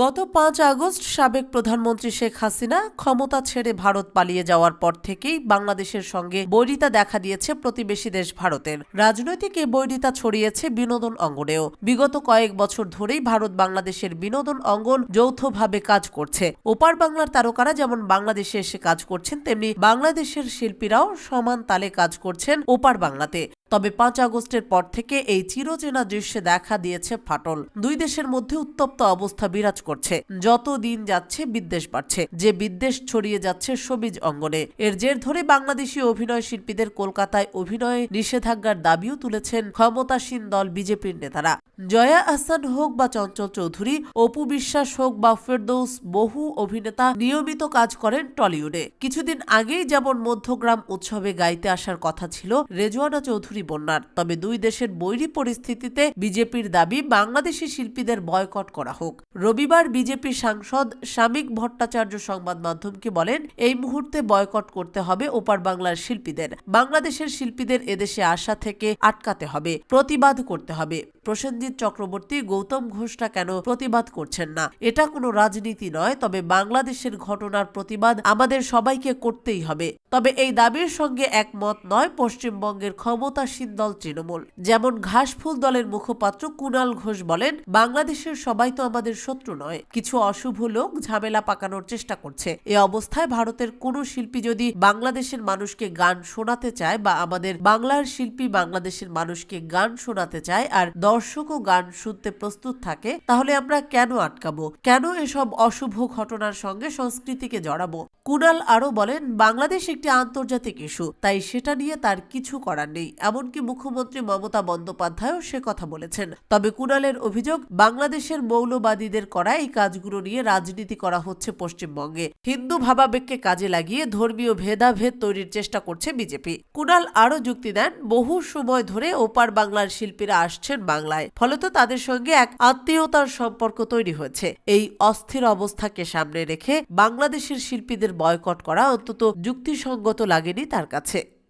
গত পাঁচ আগস্ট সাবেক প্রধানমন্ত্রী শেখ হাসিনা ক্ষমতা ছেড়ে ভারত পালিয়ে যাওয়ার পর থেকেই বাংলাদেশের সঙ্গে বৈরিতা দেখা দিয়েছে প্রতিবেশী দেশ ভারতের। রাজনৈতিক এ বৈরিতা ছড়িয়েছে বিনোদন অঙ্গনেও। বিগত কয়েক বছর ধরেই ভারত বাংলাদেশের বিনোদন অঙ্গন যৌথভাবে কাজ করছে। ওপার বাংলার তারকারা যেমন বাংলাদেশে এসে কাজ করছেন, তেমনি বাংলাদেশের শিল্পীরাও সমান তালে কাজ করছেন ওপার বাংলাতে। তবে পাঁচ আগস্টের পর থেকে এই চিরচেনা দৃশ্যে দেখা দিয়েছে ফাটল। দুই দেশের মধ্যে উত্তপ্ত অবস্থা বিরাজ করছে। যত দিন যাচ্ছে, বিদ্বেষ বাড়ছে। যে বিদ্বেষ ছড়িয়ে যাচ্ছে সবিজ অঙ্গনে। এর জের ধরে বাংলাদেশি অভিনয় শিল্পীদের কলকাতায় অভিনয়ে নিষেধাজ্ঞার দাবিও তুলেছেন ক্ষমতাসীন দল বিজেপির নেতারা। জয়া আহসান হোক বা চঞ্চল চৌধুরী, অপু বিশ্বাস হোক বা ফেরদৌস, বহু অভিনেতা নিয়মিত কাজ করেন টলিউডে। কিছুদিন আগেই যেমন মধ্যগ্রাম উৎসবে গাইতে আসার কথা ছিল, রেজওয়ানা চৌধুরী বন্যার। তবে দুই দেশের বৈরী পরিস্থিতিতে বিজেপির দাবি বাংলাদেশি শিল্পীদের বয়কট করা হোক। রবিবার বিজেপি সাংসদ শামিক ভট্টাচার্য সংবাদ মাধ্যমকে বলেন, এই মুহূর্তে বয়কট করতে হবে ওপার বাংলার শিল্পীদের। বাংলাদেশের শিল্পীদের এদেশে আসা থেকে আটকাতে হবে, প্রতিবাদ করতে হবে। প্রসেনজিৎ চক্রবর্তী, গৌতম ঘোষরা কেন প্রতিবাদ করছেন না? এটা কোনো রাজনীতি নয়, তবে বাংলাদেশের ঘটনার প্রতিবাদ আমাদের সবাইকে করতেই হবে। তবে এই দাবির সঙ্গে একমত নয় পশ্চিমবঙ্গের ক্ষমতাসীন দল তৃণমূল। যেমন ঘাসফুল দলের মুখপাত্র কুণাল ঘোষ বলেন, বাংলাদেশের সবাই তো আমাদের শত্রু নয়। কিছু অশুভ লোক ঝামেলা পাকানোর চেষ্টা করছে। এ অবস্থায় ভারতের কোনো শিল্পী যদি বাংলাদেশের মানুষকে গান শোনাতে চায় বা আমাদের বাংলার শিল্পী বাংলাদেশের মানুষকে গান শোনাতে চায় আর দর্শকও গান শুনতে প্রস্তুত থাকে, তাহলে আমরা কেন আটকাবো? কেন এসব অশুভ ঘটনার সঙ্গে সংস্কৃতিকে জড়াবো? কুণাল আরও বলেন, বাংলাদেশ একটি আন্তর্জাতিক ইস্যু, তাই সেটা নিয়ে তার কিছু করার নেই। এমনকি মুখ্যমন্ত্রী মমতা বন্দ্যোপাধ্যায়ও সে কথা বলেছেন। তবে কুণালের অভিযোগ, বাংলাদেশের মৌলবাদীদের করা এই কাজগুলো নিয়ে রাজনীতি করা হচ্ছে পশ্চিমবঙ্গে। হিন্দু ভাবাবেগকে কাজে লাগিয়ে ধর্মীয় ভেদাভেদ তৈরির চেষ্টা করছে বিজেপি। কুণাল আরও যুক্তি দেন, বহু সময় ধরে ওপার বাংলার শিল্পীরা আসছেন বাংলায়। ফলত তাদের সঙ্গে এক আত্মীয়তার সম্পর্ক তৈরি হয়েছে। এই অস্থির অবস্থাকে সামনে রেখে বাংলাদেশের শিল্পীদের বয়কট করা অন্তত যুক্তিসঙ্গত লাগেনি তার কাছে।